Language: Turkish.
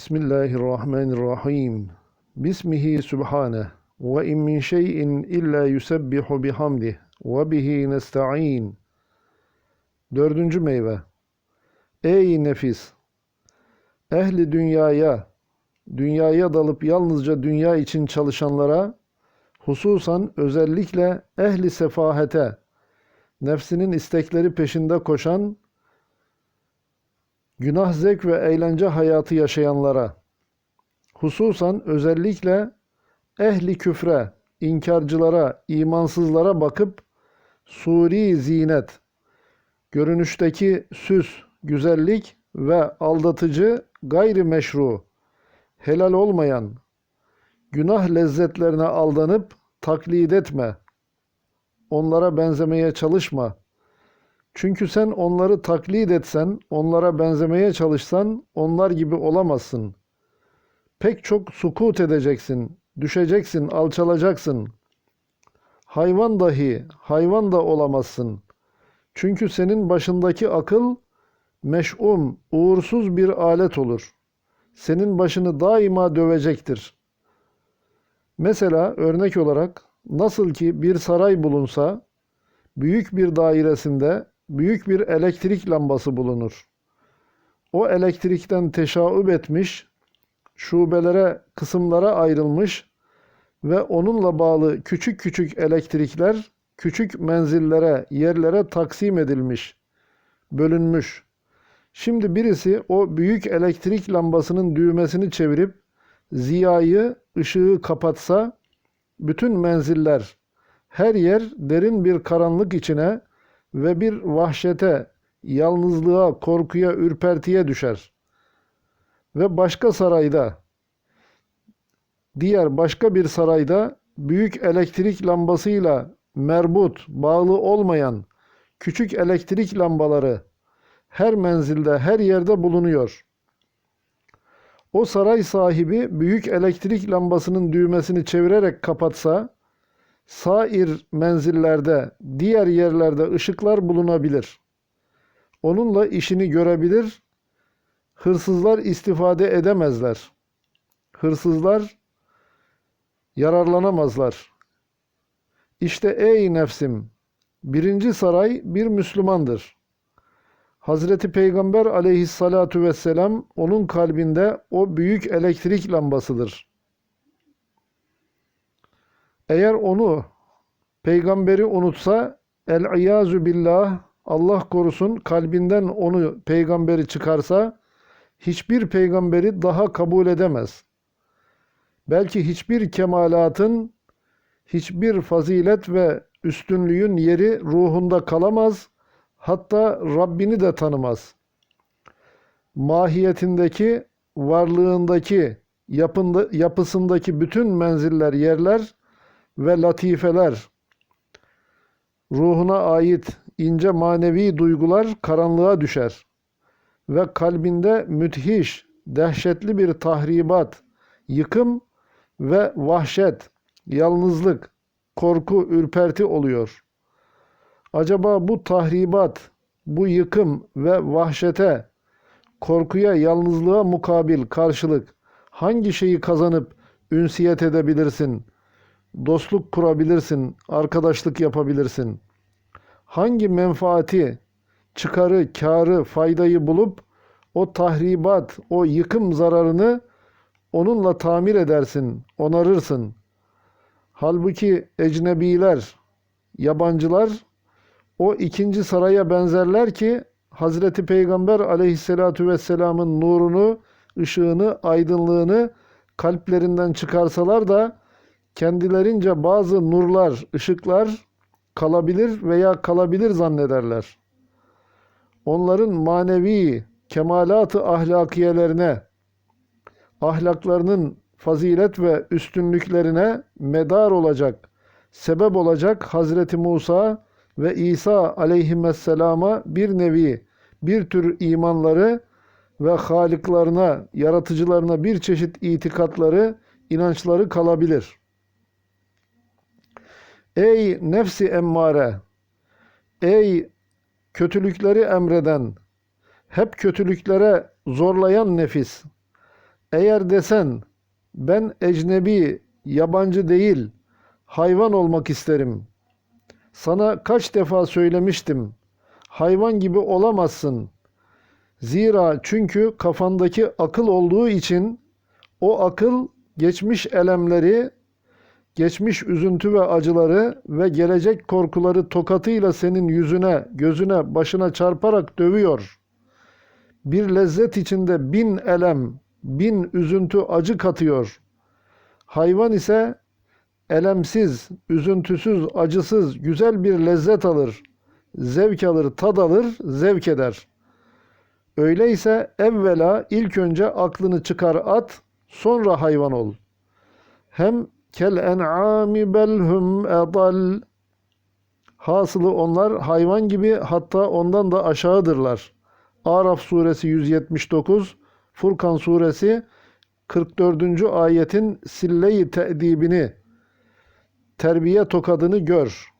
Bismillahirrahmanirrahim. Bismihi subhaneh. Ve in min şeyin illa yusebbihu bihamdih. Ve bihi nesta'in. Dördüncü meyve. Ey nefis! Ehli dünyaya, dünyaya dalıp yalnızca dünya için çalışanlara, hususan özellikle ehli sefahete, nefsinin istekleri peşinde koşan, günah zevk ve eğlence hayatı yaşayanlara, hususan özellikle ehli küfre, inkarcılara, imansızlara bakıp suri zinet, görünüşteki süs, güzellik ve aldatıcı, gayri meşru, helal olmayan, günah lezzetlerine aldanıp taklit etme. Onlara benzemeye çalışma. Çünkü sen onları taklit etsen, onlara benzemeye çalışsan onlar gibi olamazsın. Pek çok sukut edeceksin, düşeceksin, alçalacaksın. Hayvan dahi, hayvan da olamazsın. Çünkü senin başındaki akıl meş'um, uğursuz bir alet olur. Senin başını daima dövecektir. Mesela örnek olarak nasıl ki bir saray bulunsa, büyük bir dairesinde büyük bir elektrik lambası bulunur. O elektrikten teşaüp etmiş, şubelere, kısımlara ayrılmış ve onunla bağlı küçük küçük elektrikler küçük menzillere, yerlere taksim edilmiş, bölünmüş. Şimdi birisi o büyük elektrik lambasının düğmesini çevirip ziyayı, ışığı kapatsa bütün menziller, her yer derin bir karanlık içine ve bir vahşete, yalnızlığa, korkuya, ürpertiye düşer. Ve başka sarayda, diğer başka bir sarayda büyük elektrik lambasıyla merbut, bağlı olmayan küçük elektrik lambaları her menzilde, her yerde bulunuyor. O saray sahibi büyük elektrik lambasının düğmesini çevirerek kapatsa, sair menzillerde, diğer yerlerde ışıklar bulunabilir. Onunla işini görebilir, hırsızlar istifade edemezler. Hırsızlar yararlanamazlar. İşte ey nefsim, birinci saray bir Müslümandır. Hazreti Peygamber aleyhissalatu vesselam onun kalbinde o büyük elektrik lambasıdır. Eğer onu peygamberi unutsa el-iyazu billah Allah korusun kalbinden onu peygamberi çıkarsa hiçbir peygamberi daha kabul edemez. Belki hiçbir kemalatın, hiçbir fazilet ve üstünlüğün yeri ruhunda kalamaz, hatta Rabbini de tanımaz. Mahiyetindeki, varlığındaki, yapında, yapısındaki bütün menziller, yerler ve latifeler, ruhuna ait ince manevi duygular karanlığa düşer ve kalbinde müthiş, dehşetli bir tahribat, yıkım ve vahşet, yalnızlık, korku, ürperti oluyor. Acaba bu tahribat, bu yıkım ve vahşete, korkuya, yalnızlığa mukabil karşılık hangi şeyi kazanıp ünsiyet edebilirsin, dostluk kurabilirsin, arkadaşlık yapabilirsin? Hangi menfaati, çıkarı, karı, faydayı bulup o tahribat, o yıkım zararını onunla tamir edersin, onarırsın. Halbuki ecnebiler, yabancılar o ikinci saraya benzerler ki Hazreti Peygamber aleyhissalatu vesselamın nurunu, ışığını, aydınlığını kalplerinden çıkarsalar da kendilerince bazı nurlar, ışıklar kalabilir veya kalabilir zannederler. Onların manevi kemalat-ı ahlakiyelerine, ahlaklarının fazilet ve üstünlüklerine medar olacak, sebep olacak Hazreti Musa ve İsa aleyhisselama bir nevi, bir tür imanları ve haliklarına, yaratıcılarına bir çeşit itikatları, inançları kalabilir. Ey nefsi emmare! Ey kötülükleri emreden, hep kötülüklere zorlayan nefis! Eğer desen ben ecnebi, yabancı değil, hayvan olmak isterim. Sana kaç defa söylemiştim. Hayvan gibi olamazsın. Zira çünkü kafandaki akıl olduğu için o akıl geçmiş elemleri, geçmiş üzüntü ve acıları ve gelecek korkuları tokatıyla senin yüzüne, gözüne, başına çarparak dövüyor. Bir lezzet içinde bin elem, bin üzüntü acı katıyor. Hayvan ise elemsiz, üzüntüsüz, acısız, güzel bir lezzet alır. Zevk alır, tad alır, zevk eder. Öyleyse evvela ilk önce aklını çıkar at, sonra hayvan ol. Hem kel en'ami belhum edal. Hasılı onlar hayvan gibi hatta ondan da aşağıdırlar. Araf suresi 179, Furkan suresi 44. ayetin sille-i te'dibini, terbiye tokadını gör.